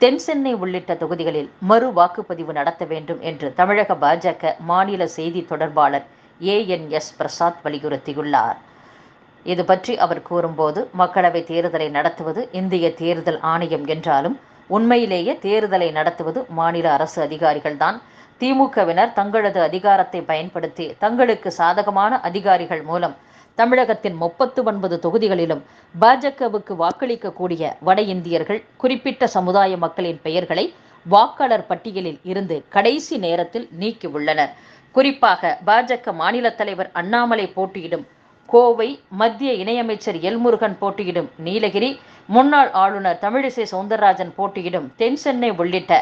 தென் சென்னை உள்ளிட்ட தொகுதிகளில் மறு வாக்குப்பதிவு நடத்த வேண்டும் என்று தமிழக பாஜக மாநில செய்தி தொடர்பாளர் ஏஎன்எஸ் பிரசாத் வலியுறுத்தியுள்ளார். இது பற்றி அவர் கூறும்போது மக்களவை தேர்தலை நடத்துவது இந்திய தேர்தல் ஆணையம் என்றாலும் உண்மையிலேயே தேர்தலை நடத்துவது மாநில அரசு அதிகாரிகள்தான் திமுகவினர் தங்களது அதிகாரத்தை பயன்படுத்தி தங்களுக்கு சாதகமான அதிகாரிகள் மூலம் தமிழகத்தின் முப்பத்து ஒன்பது தொகுதிகளிலும் பாஜகவுக்கு வாக்களிக்கக்கூடிய வட இந்தியர்கள் குறிப்பிட்ட சமுதாய மக்களின் பெயர்களை வாக்காளர் பட்டியலில் இருந்து கடைசி நேரத்தில் நீக்கியுள்ளனர். குறிப்பாக பாஜக மாநில தலைவர் அண்ணாமலை போட்டியிடும் கோவை மத்திய இணையமைச்சர் எல்முருகன் போட்டியிடும் நீலகிரி முன்னாள் ஆளுநர் தமிழிசை சவுந்தரராஜன் போட்டியிடும் தென் சென்னை உள்ளிட்ட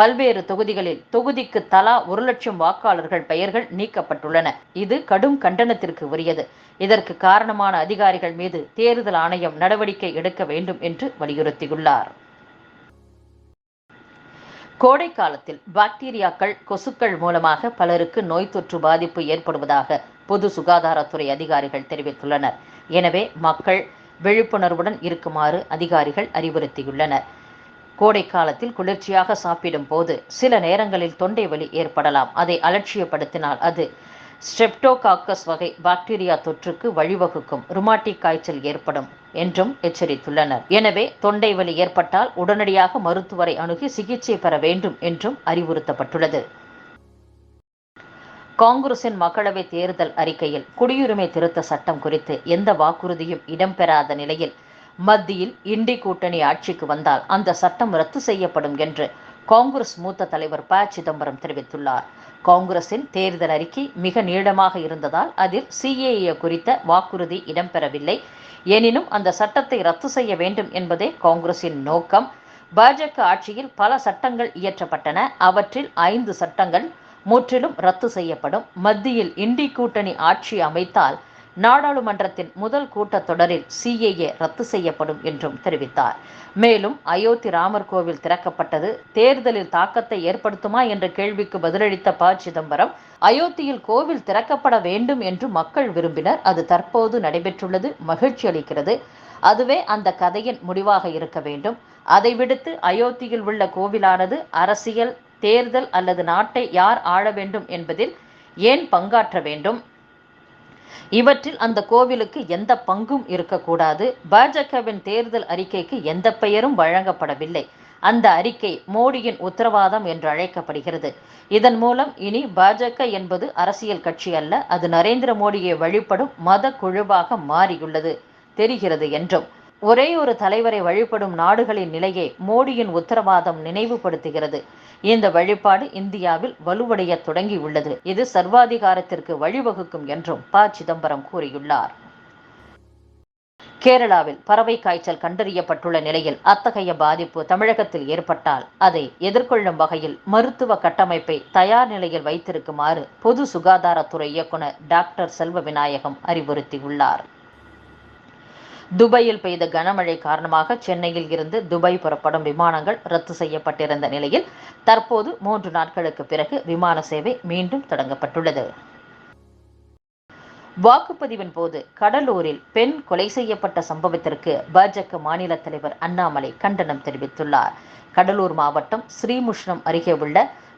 பல்வேறு தொகுதிகளில் தொகுதிக்கு தலா ஒரு லட்சம் வாக்காளர்கள் பெயர்கள் நீக்கப்பட்டுள்ளன. இது கடும் கண்டனத்திற்கு உரியது. இதற்கு காரணமான அதிகாரிகள் மீது தேர்தல் ஆணையம் நடவடிக்கை எடுக்க வேண்டும் என்று வலியுறுத்தியுள்ளார். கோடை காலத்தில் பாக்டீரியாக்கள் கொசுக்கள் மூலமாக பலருக்கு நோய் தொற்று பாதிப்பு ஏற்படுவதாக பொது சுகாதாரத்துறை அதிகாரிகள் தெரிவித்துள்ளனர். எனவே மக்கள் விழிப்புணர்வுடன் இருக்குமாறு அதிகாரிகள் அறிவுறுத்தியுள்ளனர். கோடை காலத்தில் குளிர்ச்சியாக சாப்பிடும் போது சில நேரங்களில் தொண்டை வலி ஏற்படலாம். அதை அலட்சியப்படுத்தினால் அது ஸ்ட்ரெப்டோகாக்கஸ் வகை பாக்டீரியா தொற்றுக்கு வழிவகுக்கும். ருமாட்டிக் காய்ச்சல் ஏற்படும் என்றும் எச்சரித்துள்ளனர். எனவே தொண்டை வலி ஏற்பட்டால் உடனடியாக மருத்துவரை அணுகி சிகிச்சை பெற வேண்டும் என்றும் அறிவுறுத்தப்பட்டுள்ளது. காங்கிரசின் மக்களவை தேர்தல் அறிக்கையில் குடியுரிமை திருத்த சட்டம் குறித்து எந்த வாக்குறுதியும் இடம்பெறாத நிலையில் மத்தியில் இண்டி கூட்டணி ஆட்சிக்கு வந்தால் அந்த சட்டம் ரத்து செய்யப்படும் என்று காங்கிரஸ் மூத்த தலைவர் ப. சிதம்பரம் தெரிவித்துள்ளார். காங்கிரசின் தேர்தல் அறிக்கை மிக நீளமாக இருந்ததால் அதில் சிஏஏ குறித்த வாக்குறுதி இடம்பெறவில்லை. எனினும் அந்த சட்டத்தை ரத்து செய்ய வேண்டும் என்பதே காங்கிரசின் நோக்கம். பாஜக ஆட்சியில் பல சட்டங்கள் இயற்றப்பட்டன. அவற்றில் ஐந்து சட்டங்கள் முற்றிலும் ரத்து செய்யப்படும். மத்தியில் இண்டி கூட்டணி ஆட்சி அமைத்தால் நாடாளுமன்றத்தின் முதல் கூட்டத்தொடரில் சிஏஏ ரத்து செய்யப்படும் என்றும் தெரிவித்தார். மேலும் அயோத்தி ராமர் கோவில் திறக்கப்பட்டது தேர்தலில் தாக்கத்தை ஏற்படுத்துமா என்ற கேள்விக்கு பதிலளித்த ப. சிதம்பரம் அயோத்தியில் கோவில் திறக்கப்பட வேண்டும் என்று மக்கள் விரும்பினர். அது தற்போது நடைபெற்றுள்ளது மகிழ்ச்சி அளிக்கிறது. அதுவே அந்த கதையின் முடிவாக இருக்க வேண்டும். அதை விடுத்து அயோத்தியில் உள்ள கோவிலானது அரசியல் தேர்தல் அல்லது நாட்டை யார் ஆள வேண்டும் என்பதில் ஏன் பங்காற்ற வேண்டும்? இவற்றில் அந்த கோவிலுக்கு எந்த பங்கும் இருக்கக்கூடாது. பாஜகவின் தேர்தல் அறிக்கைக்கு எந்த பெயரும் வழங்கப்படவில்லை. அந்த அறிக்கை மோடியின் உத்தரவாதம் என்று அழைக்கப்படுகிறது. இதன் மூலம் இனி பாஜக என்பது அரசியல் கட்சி அல்ல அது நரேந்திர மோடியை வழிபடும் மத குழுவாக மாறியுள்ளது தெரிகிறது என்றும். ஒரே ஒரு தலைவரை வழிபடும் நாடுகளின் நிலையை மோடியின் உத்தரவாதம் நினைவுபடுத்துகிறது. இந்த வழிபாடு இந்தியாவில் வலுவடைய தொடங்கியுள்ளது. இது சர்வாதிகாரத்திற்கு வழிவகுக்கும் என்றும் ப. சிதம்பரம் கூறியுள்ளார். கேரளாவில் பறவை காய்ச்சல் கண்டறியப்பட்டுள்ள நிலையில் அத்தகைய பாதிப்பு தமிழகத்தில் ஏற்பட்டால் அதை எதிர்கொள்ளும் வகையில் மருத்துவ கட்டமைப்பை தயார் நிலையில் வைத்திருக்குமாறு பொது சுகாதாரத்துறை இயக்குனர் டாக்டர் செல்வ விநாயகம் அறிவுறுத்தியுள்ளார். துபாயில் பெய்த கனமழை காரணமாக சென்னையில் இருந்து துபாய் புறப்படும் விமானங்கள் ரத்து செய்யப்பட்டிருந்த நிலையில் தற்போது மூன்று நாட்களுக்கு பிறகு விமான சேவை மீண்டும் தொடங்கப்பட்டுள்ளது. வாக்குப்பதிவின் போது கடலூரில் பெண் கொலை செய்யப்பட்ட சம்பவத்திற்கு பாஜக மாநில தலைவர் அண்ணாமலை கண்டனம் தெரிவித்துள்ளார். கடலூர் மாவட்டம் ஸ்ரீமுஷ்ணம் அருகே உள்ள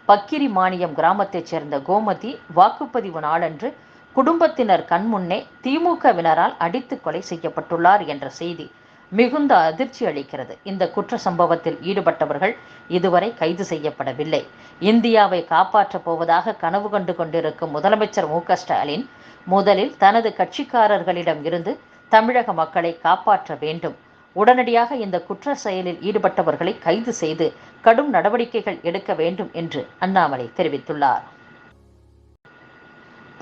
பக்கிரி மானியம் கிராமத்தைச் சேர்ந்த கோமதி வாக்குப்பதிவு நாளன்று குடும்பத்தினர் கண்முன்னே திமுகவினரால் அடித்து கொலை செய்யப்பட்டுள்ளார் என்ற செய்தி மிகுந்த அதிர்ச்சி அளிக்கிறது. இந்த குற்ற சம்பவத்தில் ஈடுபட்டவர்கள் இதுவரை கைது செய்யப்படவில்லை. இந்தியாவை காப்பாற்றப் போவதாக கனவு கண்டு கொண்டிருக்கும் முதலமைச்சர் மு ஸ்டாலின் முதலில் தனது கட்சிக்காரர்களிடம் இருந்து தமிழக மக்களை காப்பாற்ற வேண்டும். உடனடியாக இந்த குற்ற செயலில் ஈடுபட்டவர்களை கைது செய்து கடும் நடவடிக்கைகள் எடுக்க வேண்டும் என்று அண்ணாமலை தெரிவித்துள்ளார்.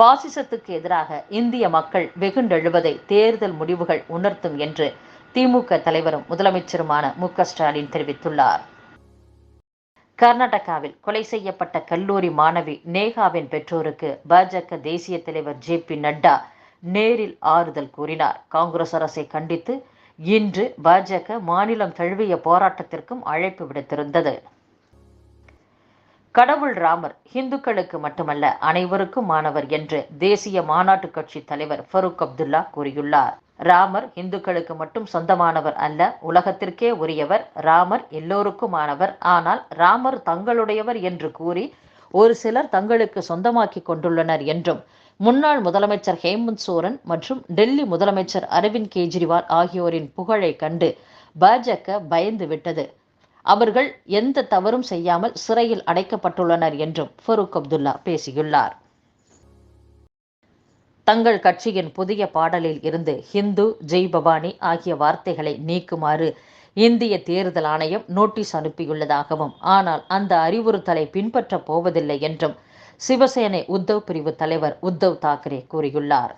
பாசிசத்துக்கு எதிராக இந்திய மக்கள் வெகுண்டெழுவதை தேர்தல் முடிவுகள் உணர்த்தும் என்று திமுக தலைவரும் முதலமைச்சருமான மு ஸ்டாலின் தெரிவித்துள்ளார். கர்நாடகாவில் கொலை செய்யப்பட்ட கல்லூரி மாணவி நேகாவின் பெற்றோருக்கு பாஜக தேசிய தலைவர் ஜே பி நட்டா நேரில் ஆறுதல் கூறினார். காங்கிரஸ் அரசை கண்டித்து இன்று பாஜக மாநிலம் தழுவிய போராட்டத்திற்கும் அழைப்பு விடுத்திருந்தது. கடவுள் ராமர் இந்துக்களுக்கு மட்டுமல்ல அனைவருக்கும் மாணவர் என்று தேசிய மாநாட்டு கட்சி தலைவர் ஃபருக் அப்துல்லா கூறியுள்ளார். ராமர் இந்துக்களுக்கு மட்டும் சொந்தமானவர் அல்ல உலகத்திற்கே உரியவர். ராமர் எல்லோருக்குமானவர். ஆனால் ராமர் தங்களுடையவர் என்று கூறி ஒரு சிலர் தங்களுக்கு சொந்தமாக்கி கொண்டுள்ளனர் என்றும் முன்னாள் முதலமைச்சர் ஹேமந்த் சோரன் மற்றும் டெல்லி முதலமைச்சர் அரவிந்த் கெஜ்ரிவால் ஆகியோரின் புகழை கண்டு பாஜக பயந்து விட்டது அவர்கள் எந்த தவறும் செய்யாமல் சிறையில் அடைக்கப்பட்டுள்ளனர் என்றும் ஃபரூக் அப்துல்லா பேசியுள்ளார். தங்கள் கட்சியின் புதிய பாடலில் இருந்து ஹிந்து ஜெய் பவானி ஆகிய வார்த்தைகளை நீக்குமாறு இந்திய தேர்தல் ஆணையம் நோட்டீஸ் அனுப்பியுள்ளதாகவும் ஆனால் அந்த அறிவுறுத்தலை பின்பற்றப் போவதில்லை என்றும் சிவசேனை உத்தவ் பிரிவு தலைவர் உத்தவ் தாக்கரே கூறியுள்ளார்.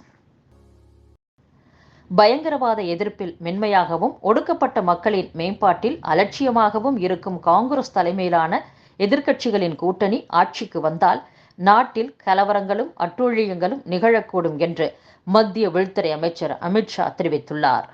பயங்கரவாத எதிர்ப்பில் மென்மையாகவும் ஒடுக்கப்பட்ட மக்களின் மேம்பாட்டில் அலட்சியமாகவும் இருக்கும் காங்கிரஸ் தலைமையிலான எதிர்க்கட்சிகளின் கூட்டணி ஆட்சிக்கு வந்தால் நாட்டில் கலவரங்களும் அட்டூழியங்களும் நிகழக்கூடும் என்று மத்திய உள்துறை அமைச்சர் அமித்ஷா தெரிவித்துள்ளார்.